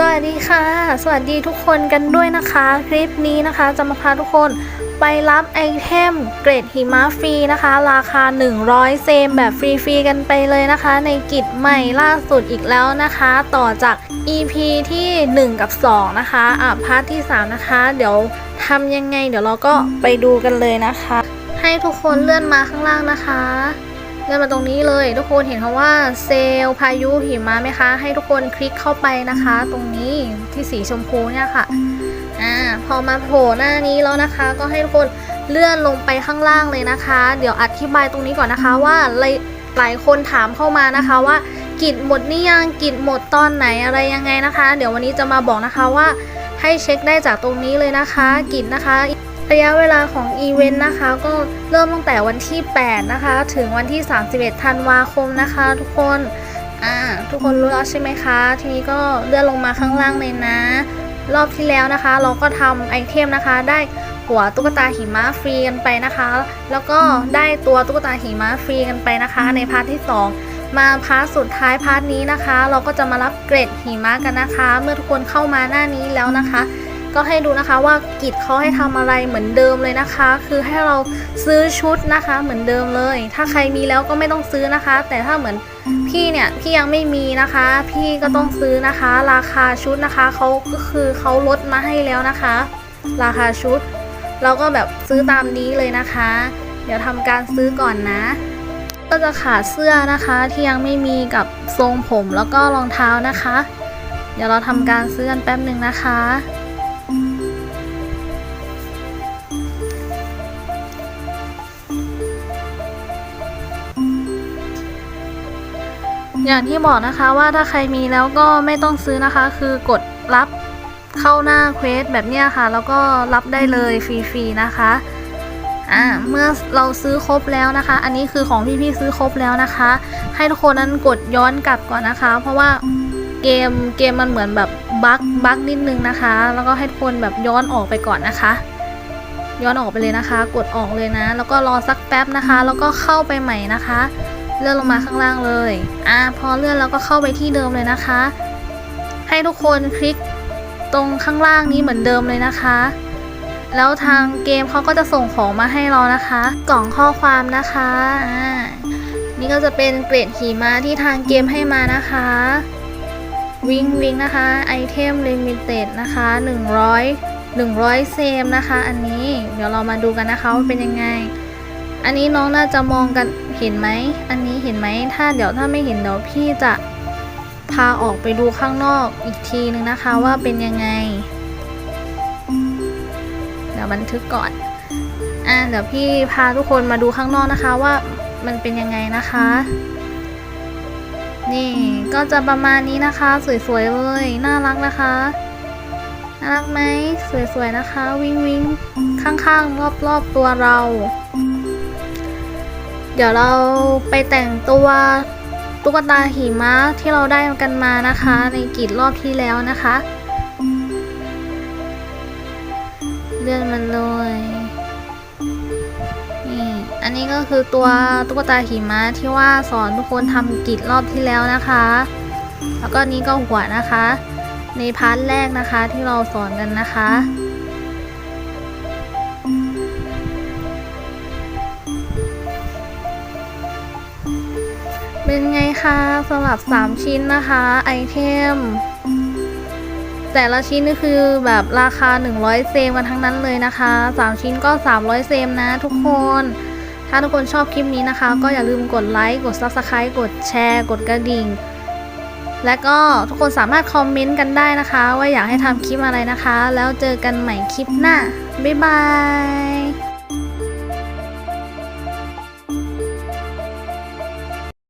สวัสดีค่ะ สวัสดีทุกคนกันด้วยนะคะ คลิปนี้นะคะจะมาพาทุกคนไปรับไอเทมเกรดหิมะฟรีนะคะ ราคา 100 เซมแบบฟรีๆกันไปเลยนะคะ ในกิจใหม่ล่าสุดอีกแล้วนะคะ ต่อจาก EP ที่ 1 กับ 2 นะคะอะพาร์ทที่ 3 นะคะ เดี๋ยวทำยังไง เดี๋ยวเราก็ไปดูกันเลยนะคะ ให้ทุกคนเลื่อนมาข้างล่างนะคะ เลื่อนมาตรงนี้เลยทุกคนเห็นคำว่าเซลล์พายุหิมะไหมคะ ให้ทุกคนคลิกเข้าไปนะคะ ตรงนี้ที่สีชมพูเนี่ยค่ะอ่าพอมาโผล่หน้านี้แล้วนะคะ ก็ให้ทุกคนเลื่อนลงไปข้างล่างเลยนะคะ เดี๋ยวอธิบายตรงนี้ก่อนนะคะว่าหลายหลายคนถามเข้ามานะคะว่ากิจหมดนี่ยังกิจหมดตอนไหนอะไรยังไงนะคะ เดี๋ยววันนี้จะมาบอกนะคะว่าให้เช็คได้จากตรงนี้เลยนะคะกิจนะคะ ระยะเวลาของอีเวนต์นะคะ ก็เริ่มตั้งแต่วันที่ 8 นะคะ ถึงวันที่ 31 ธันวาคมนะคะ ทุกคนอ่าทุกคนรู้แล้วใช่ไหมคะ ทีนี้ก็เลื่อนลงมาข้างล่างเลยนะ รอบที่แล้วนะคะ เราก็ทำไอเทมนะคะ ได้หัวตุ๊กตาหิมะฟรีกันไปนะคะ แล้วก็ได้ตัวตุ๊กตาหิมะฟรีกันไปนะคะ ในพาร์ทที่ 2 มาพาร์ทสุดท้ายพาร์ทนี้นะคะ เราก็จะมารับเกรดหิมะกันนะคะ เมื่อทุกคนเข้ามาหน้านี้แล้วนะคะ ก็ให้ดูนะคะว่ากิจเขาให้ทำอะไรเหมือนเดิมเลยนะคะ คือให้เราซื้อชุดนะคะ เหมือนเดิมเลย ถ้าใครมีแล้วก็ไม่ต้องซื้อนะคะ แต่ถ้าเหมือนพี่เนี่ยพี่ยังไม่มีนะคะ พี่ก็ต้องซื้อนะคะ ราคาชุดนะคะเขาก็คือเขาลดมาให้แล้วนะคะ ราคาชุด เราก็แบบซื้อตามนี้เลยนะคะ เดี๋ยวทำการซื้อก่อนนะก็จะขาดเสื้อนะคะที่ยังไม่มีกับทรงผมแล้วก็รองเท้านะคะ เดี๋ยวเราทำการซื้อกันแป๊บหนึ่งนะคะ อย่างที่บอกนะคะว่าถ้าใครมีแล้วก็ไม่ต้องซื้อนะคะ คือกดรับเข้าหน้าเควสแบบเนี้ยค่ะ แล้วก็รับได้เลยฟรีๆนะคะอ่าเมื่อเราซื้อครบแล้วนะคะ อันนี้คือของพี่ๆซื้อครบแล้วนะคะ ให้ทุกคนนั้นกดย้อนกลับก่อนนะคะ เพราะว่าเกมเกมมันเหมือนแบบบั๊กบั๊กนิดนึงนะคะ แล้วก็ให้ทุกคนแบบย้อนออกไปก่อนนะคะ ย้อนออกไปเลยนะคะ กดออกเลยนะ แล้วก็รอสักแป๊บนะคะ แล้วก็เข้าไปใหม่นะคะ เลื่อนลงมาข้างล่างเลย อะพอเลื่อนแล้วก็เข้าไปที่เดิมเลยนะคะ ให้ทุกคนคลิกตรงข้างล่างนี้เหมือนเดิมเลยนะคะ แล้วทางเกมเขาก็จะส่งของมาให้เรานะคะ กล่องข้อความนะคะ อ่า นี่ก็จะเป็นเกรดหิมะที่ทางเกมให้มานะคะ วิงวิงนะคะไอเทมลิมิเต็ดนะคะ 100 100 เซมนะคะ อันนี้ เดี๋ยวเรามาดูกันนะคะว่าเป็นยังไง อันนี้น้องน่าจะมองกันเห็นไหม อันนี้เห็นไหม ถ้าเดี๋ยวถ้าไม่เห็นเดี๋ยวพี่จะพาออกไปดูข้างนอกอีกทีนึงนะคะว่าเป็นยังไง เดี๋ยวบันทึกก่อน อ่าเดี๋ยวพี่พาทุกคนมาดูข้างนอกนะคะว่ามันเป็นยังไงนะคะ นี่ก็จะประมาณนี้นะคะ สวยๆเลย น่ารักนะคะ น่ารักไหมสวยๆนะคะ วิงวิงข้างๆ รอบๆตัวเรา เดี๋ยวเราไปแต่งตัวตุ๊กตาหิมะที่เราได้กันมานะคะ ในกิจรอบที่แล้วนะคะ เลื่อนมันเลยนี่อันนี้ก็คือตัวตุ๊กตาหิมะที่ว่าสอนทุกคนทำกิจรอบที่แล้วนะคะ แล้วก็นี้ก็หัวนะคะ ในพาร์ทแรกนะคะที่เราสอนกันนะคะ เป็นไงคะสำหรับ 3 ชิ้นนะคะไอเทมแต่ละชิ้นนี่คือแบบราคา 100 เซมกันทั้งนั้นเลยนะคะ 3 ชิ้นก็ 300 เซมนะทุกคน ถ้าทุกคนชอบคลิปนี้นะคะ ก็อย่าลืมกดไลค์กด Subscribe กดแชร์ กดกระดิ่ง และก็ทุกคนสามารถคอมเมนต์กันได้นะคะ ว่าอยากให้ทำคลิปอะไรนะคะ แล้วเจอกันใหม่คลิปหน้า บ๊ายบาย